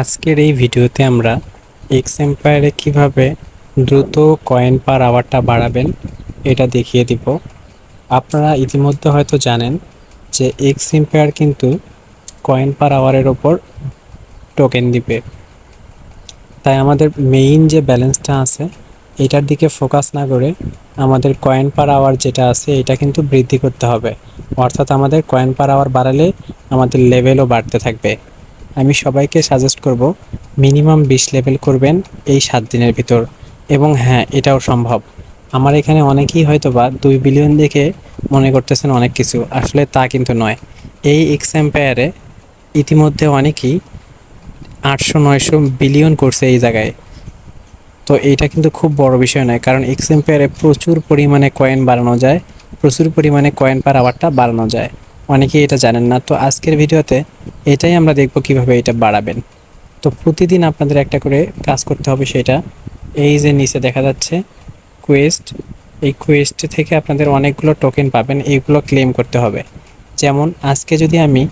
আজকের এই ভিডিওতে আমরা এক্স এম্পায়ারে কীভাবে দ্রুত কয়েন পার আওয়ারটা বাড়াবেন, এটা দেখিয়ে দিব। আপনারা ইতিমধ্যে হয়তো জানেন যে এক্স এম্পায়ার কিন্তু কয়েন পার আওয়ারের ওপর টোকেন দিবে। তাই আমাদের মেইন যে ব্যালেন্সটা আছে, এটার দিকে ফোকাস না করে আমাদের কয়েন পার আওয়ার যেটা আছে, এটা কিন্তু বৃদ্ধি করতে হবে। অর্থাৎ আমাদের কয়েন পার আওয়ার বাড়ালে আমাদের লেভেলও বাড়তে থাকবে। আমি সবাইকে সাজেস্ট করব মিনিমাম বিশ লেভেল করবেন এই সাত দিনের ভিতর। এবং হ্যাঁ এটাও সম্ভব। আমার এখানে অনেকেই হয়তো বা দুই বিলিয়ন দেখে মনে করতেছেন অনেক কিছু। আসলে তা কিন্তু নয়। এই এক্স এম্পায়ারে ইতিমধ্যে অনেকেই আটশো নয়শো বিলিয়ন করছে এই জায়গায়। তো এইটা কিন্তু খুব বড় বিষয় নয়। কারণ এক্স এম্পায়ারে প্রচুর পরিমাণে কয়েন বাড়ানো যায়, প্রচুর পরিমাণে কয়েন পার আওয়ারটা বাড়ানো যায়। অনেকেই এটা জানেন না। তো আজকের ভিডিওতে এটাই আমরা দেখব কীভাবে এটা বাড়াবেন। তো প্রতিদিন আপনাদের একটা করে কাজ করতে হবে সেটা। এই যে নিচে দেখা যাচ্ছে কোয়েস্ট এই কোয়েস্ট থেকে আপনাদের অনেকগুলো টোকেন পাবেন, এইগুলো ক্লেম করতে হবে। যেমন আজকে যদি আমি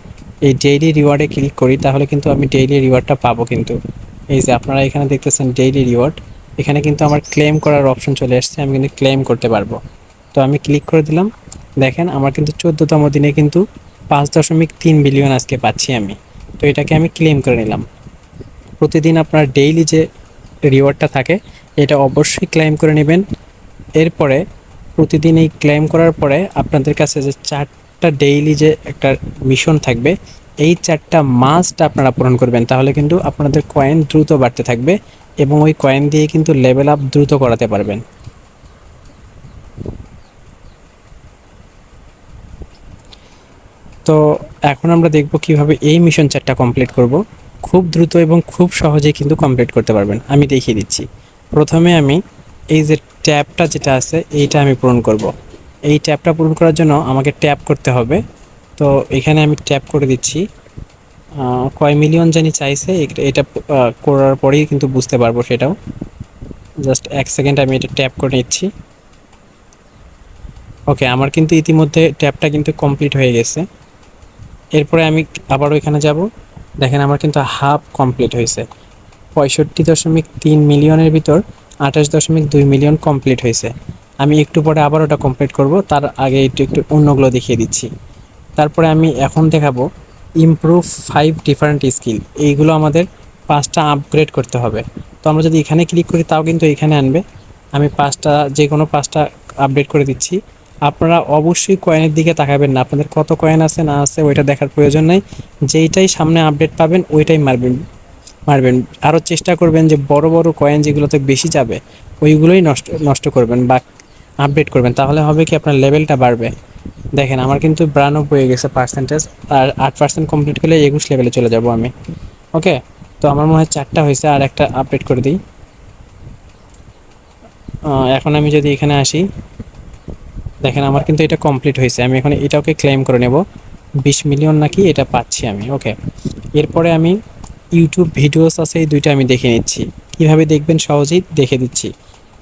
এই ডেইলি রিওয়ার্ডে ক্লিক করি, তাহলে কিন্তু আমি ডেইলি রিওয়ার্ডটা পাবো কিন্তু। এই যে আপনারা এখানে দেখতেছেন ডেইলি রিওয়ার্ড এখানে কিন্তু আমার ক্লেম করার অপশন চলে আসছে আমি কিন্তু ক্লেম করতে পারব। তো আমি ক্লিক করে দিলাম দেখেন, আমার কিন্তু চোদ্দোতম দিনে কিন্তু পাঁচ দশমিক তিন বিলিয়ন আজকে পাচ্ছি আমি। তো এটাকে আমি ক্লেম করে নিলাম। প্রতিদিন আপনার ডেইলি যে রিওয়ার্ডটা থাকে, এটা অবশ্যই ক্লেম করে নেবেন। এরপরে প্রতিদিন এই ক্লেম করার পরে আপনাদের কাছে যে চারটা ডেইলি যে একটা মিশন থাকবে, এই চারটা মাস্ট আপনারা পূরণ করবেন। তাহলে কিন্তু আপনাদের কয়েন দ্রুত বাড়তে থাকবে এবং ওই কয়েন দিয়ে কিন্তু লেভেল আপ দ্রুত করাতে পারবেন। তো এখন আমরা দেখব কীভাবে এই মিশন চারটা কমপ্লিট করব। খুব দ্রুত এবং খুব সহজেই কিন্তু কমপ্লিট করতে পারবেন। আমি দেখিয়ে দিচ্ছি। প্রথমে আমি এই যে ট্যাবটা যেটা আছে, এইটা আমি পূরণ করব। এই ট্যাবটা পূরণ করার জন্য আমাকে ট্যাপ করতে হবে। তো এখানে আমি ট্যাপ করে দিচ্ছি। কয় মিলিয়ন জানি চাইছে। এটা করার পরেই কিন্তু বুঝতে পারব সেটাও। জাস্ট এক সেকেন্ড আমি এটা ট্যাপ করে নিচ্ছি। ওকে, আমার কিন্তু ইতিমধ্যে ট্যাপটা কিন্তু কমপ্লিট হয়ে গেছে। এরপরে আমি আবারও এখানে যাব। দেখেন আমার কিন্তু হাফ কমপ্লিট হয়েছে। পঁয়ষট্টি দশমিক তিন মিলিয়নের ভিতর আঠাশ দশমিক দুই মিলিয়ন কমপ্লিট হয়েছে। আমি একটু পরে আবার ওটা কমপ্লিট করব, তার আগে একটু একটু অন্যগুলো দেখিয়ে দিচ্ছি। তারপরে আমি এখন দেখাবো ইমপ্রুভ ফাইভ ডিফারেন্ট স্কিল এইগুলো আমাদের পাঁচটা আপগ্রেড করতে হবে। তো আমরা যদি এখানে ক্লিক করি, তাও কিন্তু এখানে আনবে। আমি পাঁচটা যে কোনো পাঁচটা আপডেট করে দিচ্ছি। আপনারা অবশ্যই কয়েনের দিকে তাকাবেন না। আপনাদের কত কয়েন আছে, না আছে, ওইটা দেখার প্রয়োজন নেই। যেইটাই সামনে আপডেট পাবেন, ওইটাই মারবেন মারবেন। আরও চেষ্টা করবেন যে বড় বড় কয়েন যেগুলোতে বেশি যাবে, ওইগুলোই নষ্ট নষ্ট করবেন বা আপডেট করবেন। তাহলে হবে কি আপনার লেভেলটা বাড়বে। দেখেন, আমার কিন্তু বিরানব্বই হয়ে গেছে পার্সেন্টেজ আর আট পার্সেন্ট কমপ্লিট করলে একুশ লেভেলে চলে যাব আমি। ওকে তো আমার মনে হয় চারটা হয়েছে, আর একটা আপডেট করে দিই। এখন আমি যদি এখানে আসি দেখেন, আমার কিন্তু এটা কমপ্লিট হয়েছে। আমি এখন এটাকে ক্লেম করে নেব। বিশ মিলিয়ন নাকি এটা পাচ্ছি আমি ওকে এরপরে আমি ইউটিউব ভিডিওস আছে, এই দুইটা আমি দেখে নিচ্ছি। কীভাবে দেখবেন সহজেই দেখে দিচ্ছি।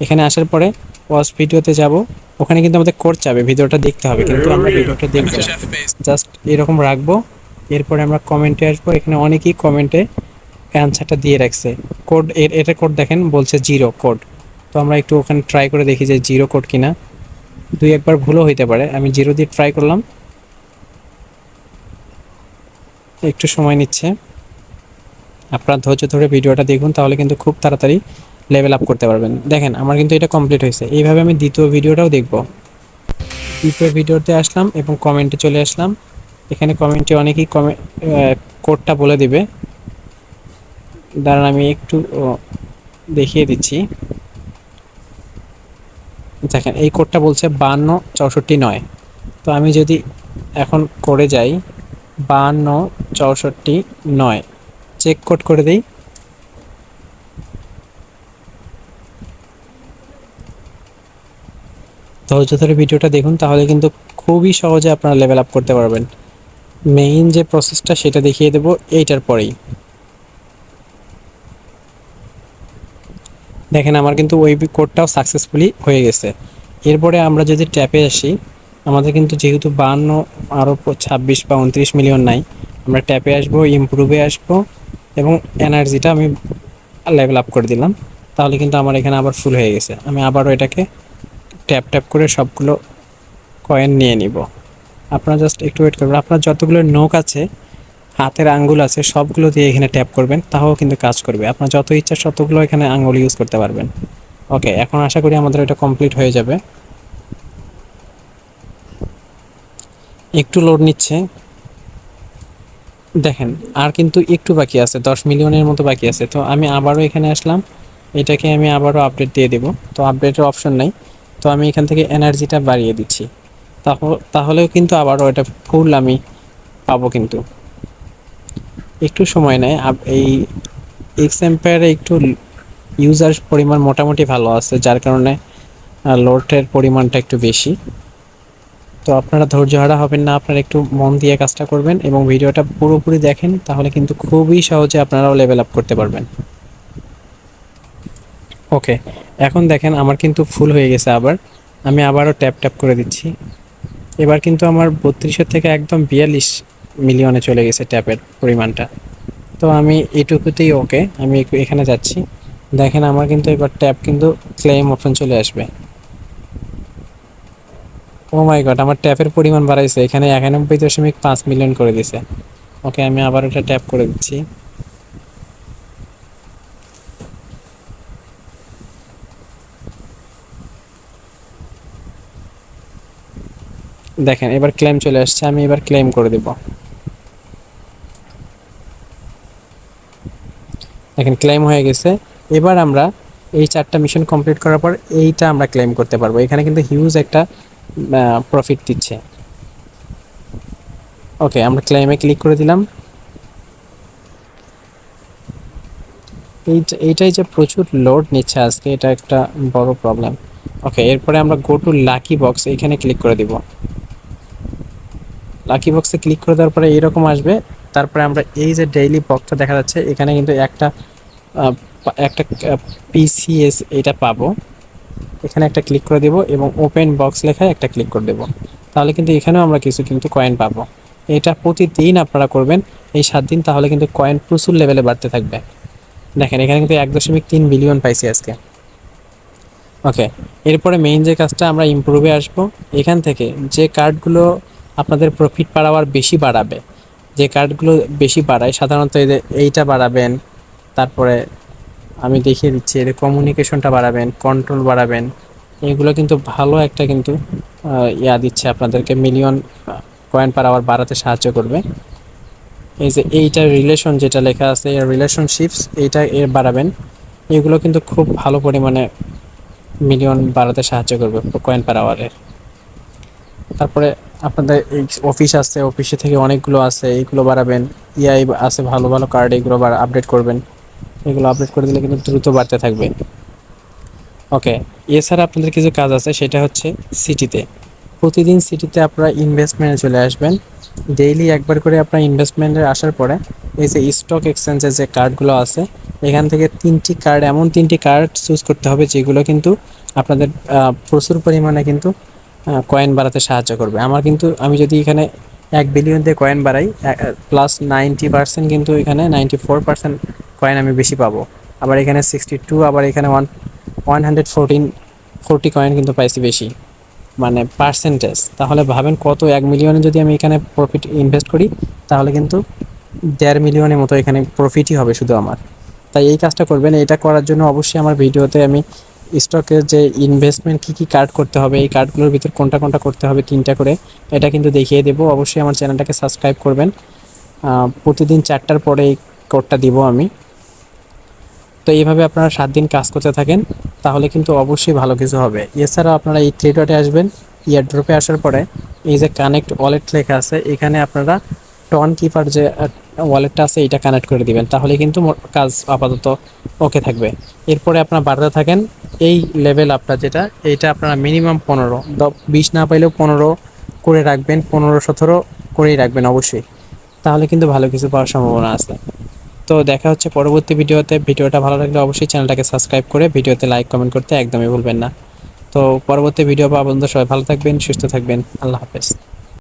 এখানে আসার পরে ওয়াচ ভিডিওতে যাব। ওখানে কিন্তু আমাদের কোড চাবে ভিডিওটা দেখতে হবে, কিন্তু আমরা ভিডিওটা দেখব। জাস্ট এরকম রাখব। এরপরে আমরা কমেন্টে আসব। এখানে অনেকেই কমেন্টে অ্যান্সারটা দিয়ে রাখছে। কোড এর, এটা কোড দেখেন, বলছে জিরো কোড তো আমরা একটু ওখানে ট্রাই করে দেখি যে জিরো কোড কিনা। দুই একবার ভুলও হইতে পারে। আমি জিরো দিয়ে ট্রাই করলাম। একটু সময় নিচ্ছে। আপনারা ধৈর্য ধরে ভিডিওটা দেখুন, তাহলে কিন্তু খুব তাড়াতাড়ি লেভেল আপ করতে পারবেন। দেখেন, আমার কিন্তু এটা কমপ্লিট হয়েছে। এইভাবে আমি দ্বিতীয় ভিডিওটাও দেখব। দ্বিতীয় ভিডিওতে আসলাম এবং কমেন্টে চলে আসলাম। এখানে কমেন্টে অনেকেই কমে কোডটা বলে দিবে। দাঁড়ান, আমি একটু দেখিয়ে দিচ্ছি। দেখেন, এই কোডটা বলছে বান্ন চৌষট্টি নয়। তো আমি যদি এখন করে যাই, বান্ন চৌষট্টি নয়। চেক কোড করে দিই। ধৈর্য ধরে ভিডিওটা দেখুন, তাহলে কিন্তু খুবই সহজে আপনারা লেভেল আপ করতে পারবেন। মেইন যে প্রসেসটা সেটা দেখিয়ে দেব, এইটার পরেই। দেখেন আমার কিন্তু ওই কোডটাও সাকসেসফুলি হয়ে গেছে। এরপরে আমরা যদি ট্যাপে আসি, আমাদের কিন্তু যেহেতু বান্ন আরও ছাব্বিশ বা উনত্রিশ মিলিয়ন নাই, আমরা ট্যাপে আসব ইমপ্রুভে আসব এবং এনার্জিটা আমি লেভেল আপ করে দিলাম। তাহলে কিন্তু আমার এখানে আবার ফুল হয়ে গেছে। আমি আবারও এটাকে ট্যাপ ট্যাপ করে সবগুলো কয়েন নিয়ে নিব। আপনারা জাস্ট একটু ওয়েট করবেন। আপনার যতগুলো নোক আছে হাতের আঙ্গুল আছে, সবগুলো দিয়ে এখানে ট্যাপ করবেন তাও কিন্তু কাজ করবে। আপনার যত ইচ্ছা ততগুলো এখানে আঙ্গুল ইউজ করতে পারবেন। ওকে এখন আশা করি আমাদের এটা কমপ্লিট হয়ে যাবে। একটু লোড নিচ্ছে। দেখেন, আর কিন্তু একটু বাকি আছে, দশ মিলিয়নের মতো বাকি আছে। তো আমি আবারও এখানে আসলাম। এটাকে আমি আবারও আপডেট দিয়ে দেব। তো আপডেটের অপশন নাই। তো আমি এখান থেকে এনার্জিটা বাড়িয়ে দিচ্ছি। তাহ- তাহলেও কিন্তু আবারও এটা ফুল আমি পাবো কিন্তু। একটু সময় নেয়। এই এক্স এম্পায়ারে একটু ইউজার পরিমাণ মোটামুটি ভালো আছে, যার কারণে লোডের পরিমাণটা একটু বেশি। তো আপনারা ধৈর্য হারা হবেন না, আপনারা একটু মন দিয়ে কাজটা করবেন এবং ভিডিওটা পুরোপুরি দেখেন, তাহলে কিন্তু খুবই সহজে আপনারাও লেভেল আপ করতে পারবেন। ওকে এখন দেখেন আমার কিন্তু ফুল হয়ে গেছে আবার। আমি আবারও ট্যাপ ট্যাপ করে দিচ্ছি। এবার কিন্তু আমার বত্রিশের থেকে একদম বিয়াল্লিশ মিলিয়নে চলে গেছে ট্যাপের পরিমাণটা। তো আমি এটুকুতেই ওকে আমি এখানে যাচ্ছি। দেখেন আমার কিন্তু এবার ট্যাপ কিন্তু ক্লেম অপশন চলে আসবে। ও মাই গড আমার ট্যাপের পরিমাণ বাড়াইছে, এখানে একানব্বই দশমিক পাঁচ মিলিয়ন করে দিছে। ওকে আমি আবার এটা ট্যাপ করে দিচ্ছি। দেখেন, এবার ক্লেম চলে আসছে, আমি এবার ক্লেম করে দেব। দেখেন ক্লেম হয়ে গেছে। এবার আমরা এই চারটা মিশন কমপ্লিট করার পর এইটা আমরা ক্লেম করতে পারব। এখানে কিন্তু হিউজ একটা প্রফিট দিচ্ছে। ওকে আমরা ক্লেমে ক্লিক করে দিলাম। এইটাই যে প্রচুর লোড নিচ্ছে আজকে, এটা একটা বড় প্রবলেম ওকে এরপরে আমরা গো টু লাকি বক্স এখানে ক্লিক করে দিব। লাকি বক্সে ক্লিক করে দেওয়ার পরে এইরকম আসবে। তারপরে আমরা এই যে ডেইলি বক্সটা দেখা যাচ্ছে, এখানে কিন্তু একটা একটা পিসিএস এটা পাবো। এখানে একটা ক্লিক করে দেব এবং ওপেন বক্স লেখায় একটা ক্লিক করে দেব। তাহলে কিন্তু এখানেও আমরা কিছু কিন্তু কয়েন পাবো। এটা প্রতিদিন আপনারা করবেন। এই সাত দিন তাহলে কিন্তু কয়েন প্রচুর লেভেলে বাড়তে থাকবে। দেখেন, এখানে কিন্তু এক দশমিক তিন বিলিয়ন পাইছি আজকে। ওকে এরপরে মেইন যে কাজটা আমরা ইমপ্রুভে আসব, এখান থেকে যে কার্ডগুলো আপনাদের প্রফিট বাড়াবার বেশি বাড়াবে, যে কার্ডগুলো বেশি বাড়ায়, সাধারণত এই এইটা বাড়াবেন তারপরে আমি দেখিয়ে দিচ্ছি এর কমিউনিকেশনটা বাড়াবেন কন্ট্রোল বাড়াবেন। এগুলো কিন্তু ভালো একটা কিন্তু ইয়া দিচ্ছে আপনাদেরকে মিলিয়ন কয়েন পার আওয়ার বাড়াতে সাহায্য করবে। এই যে এইটার রিলেশন যেটা লেখা আছে এর রিলেশনশিপস এইটা এর বাড়াবেন। এগুলো কিন্তু খুব ভালো পরিমাণে মিলিয়ন বাড়াতে সাহায্য করবে কয়েন পার আওয়ারের তারপরে আপনাদের এই অফিস আছে অফিসে থেকে অনেকগুলো আছে, এইগুলো বাড়াবেন। ইআই আছে, ভালো ভালো কার্ড এগুলো আপডেট করবেন। এগুলো আপডেট করে দিলে কিন্তু দ্রুত বাড়তে থাকবে। ওকে এছাড়া আপনাদের কিছু কাজ আছে, সেটা হচ্ছে সিটিতে প্রতিদিন সিটিতে আপনারা ইনভেস্টমেন্টে চলে আসবেন। ডেইলি একবার করে আপনার ইনভেস্টমেন্টে আসার পরে, এই যে স্টক এক্সচেঞ্জের যে কার্ডগুলো আছে, এখান থেকে তিনটি কার্ড এমন তিনটি কার্ড চুজ করতে হবে, যেগুলো কিন্তু আপনাদের প্রচুর পরিমাণে কিন্তু কয়েন বাড়াতে সাহায্য করবে। আমার কিন্তু, আমি যদি এখানে এক বিলিয়ন দিয়ে কয়েন বাড়াই প্লাস নাইনটি পার্সেন্ট কিন্তু এখানে নাইনটি ফোর পার্সেন্ট কয়েন আমি বেশি পাবো। আবার এখানে সিক্সটি টু আবার এখানে one one hundred fourteen forty coin কিন্তু পাইছি বেশি। মানে পার্সেন্টেজ তাহলে ভাবেন কত? এক মিলিয়নে যদি আমি এখানে প্রফিট ইনভেস্ট করি, তাহলে কিন্তু দেড় মিলিয়নের মতো এখানে প্রফিটই হবে শুধু আমার। তাই এই কাজটা করবেন। এটা করার জন্য অবশ্যই আমার ভিডিওতে আমি স্টকের যে ইনভেস্টমেন্ট কী কী কার্ড করতে হবে, এই কার্ডগুলোর ভিতর কোনটা কোনটা করতে হবে, তিনটা করে এটা কিন্তু দেখিয়ে দেবো। অবশ্যই আমার চ্যানেলটাকে সাবস্ক্রাইব করবেন। প্রতিদিন চারটার পরে এই কোডটা দিব আমি। তো এইভাবে আপনারা সাত দিন কাজ করতে থাকেন, তাহলে কিন্তু অবশ্যই ভালো কিছু হবে। এছাড়াও আপনারা এই ট্রেডওয়ার্ডে আসবেন ইয়ার ড্রপে আসার পরে এই যে কানেক্ট ওয়ালেট লেখা আছে, এখানে আপনারা টন কিপার যে ওয়ালেটটা আছে এটা কানেক্ট করে দিবেন, তাহলে কিন্তু কাজ আপাতত ওকে থাকবে। এরপরে আপনারা বাড়তে থাকেন, এই লেভেল আপনার যেটা, এইটা আপনারা মিনিমাম পনেরো বিশ না পাইলেও পনেরো করে রাখবেন, পনেরো সতেরো করেই রাখবেন অবশ্যই। তাহলে কিন্তু ভালো কিছু পাওয়ার সম্ভাবনা আছে। তো দেখা হচ্ছে পরবর্তী ভিডিওতে। ভিডিওটা ভালো লাগলে অবশ্যই চ্যানেলটাকে সাবস্ক্রাইব করে ভিডিওতে লাইক, কমেন্ট করতে একদমই ভুলবেন না। তো পরবর্তী ভিডিও পাওয়া বন্ধু সবাই ভালো থাকবেন, সুস্থ থাকবেন। আল্লাহ হাফেজ।